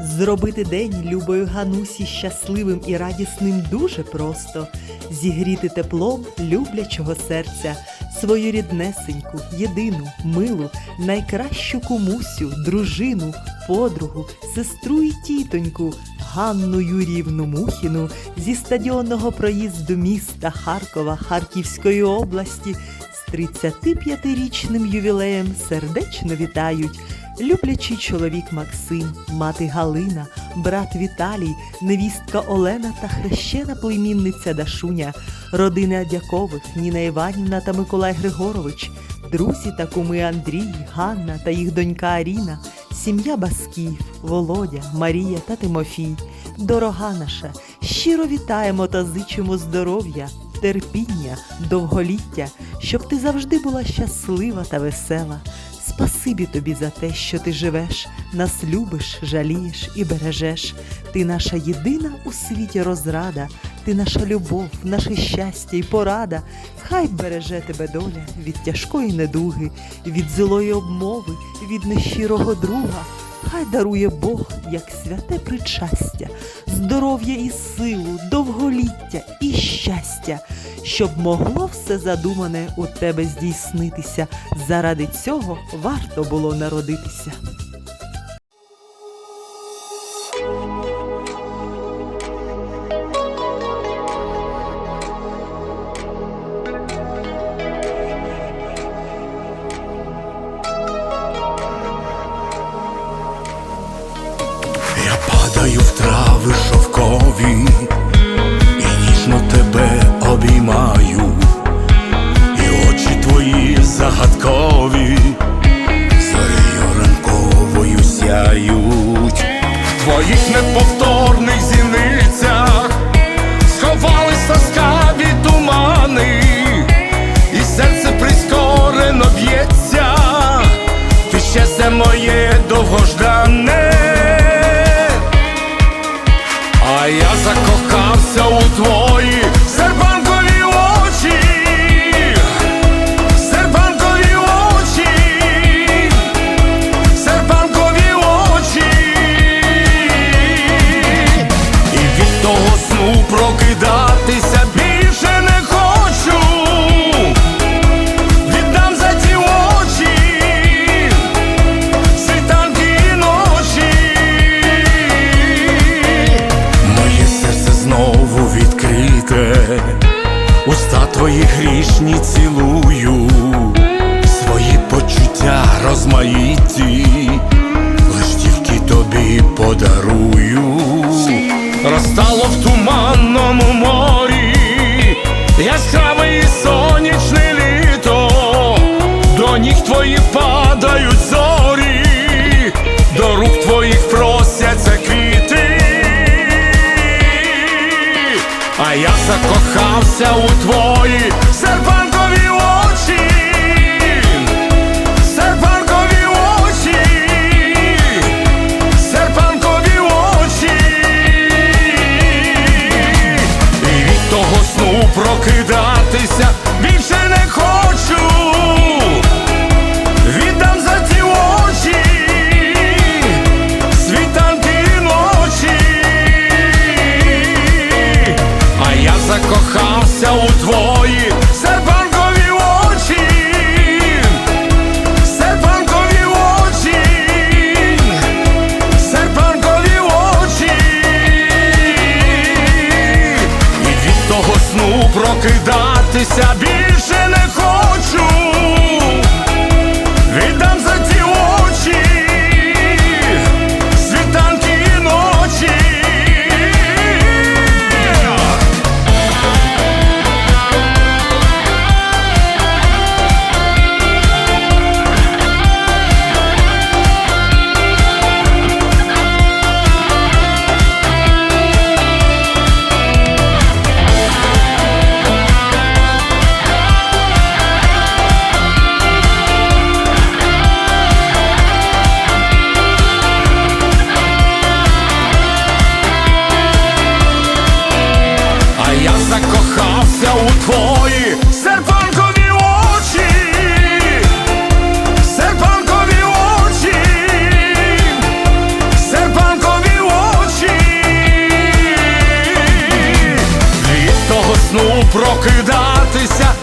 Зробити день любої Ганусі щасливим і радісним дуже просто. Зігріти теплом люблячого серця, свою ріднесеньку, єдину, милу, найкращу кумусю, дружину, подругу, сестру і тітоньку, Ганну Юріївну Мухіну зі стадіонного проїзду міста Харкова Харківської області з 35-річним ювілеєм сердечно вітають. Люблячий чоловік Максим, мати Галина, брат Віталій, невістка Олена та хрещена племінниця Дашуня, родина Дякових, Ніна Іванівна та Миколай Григорович, друзі та куми Андрій, Ганна та їх донька Аріна, сім'я Басків, Володя, Марія та Тимофій. Дорога наша, щиро вітаємо та зичимо здоров'я, терпіння, довголіття, щоб ти завжди була щаслива та весела. Спасибі тобі за те, що ти живеш, нас любиш, жалієш і бережеш. Ти наша єдина у світі розрада, ти наша любов, наше щастя і порада. Хай береже тебе доля від тяжкої недуги, від злої обмови, від нещирого друга. Хай дарує Бог, як святе причастя, здоров'я і силу, довголіття і щастя, щоб могло все задумане у тебе здійснитися. Заради цього варто було народитися. Загадкові, зорею ранковою сяють, в твоїх неповторних зіницях сховались ласкаві тумани, і серце прискорено б'ється, ти щастя моє цілую, свої почуття розмаїті, лиш тільки тобі подарую. Розтало в туманному морі, яскраве і сонячне літо, до ніг твоїх падають зорі, до рук твоїх просяться квіти, а я закохався у твої прокидатися боротися. Прокидатися,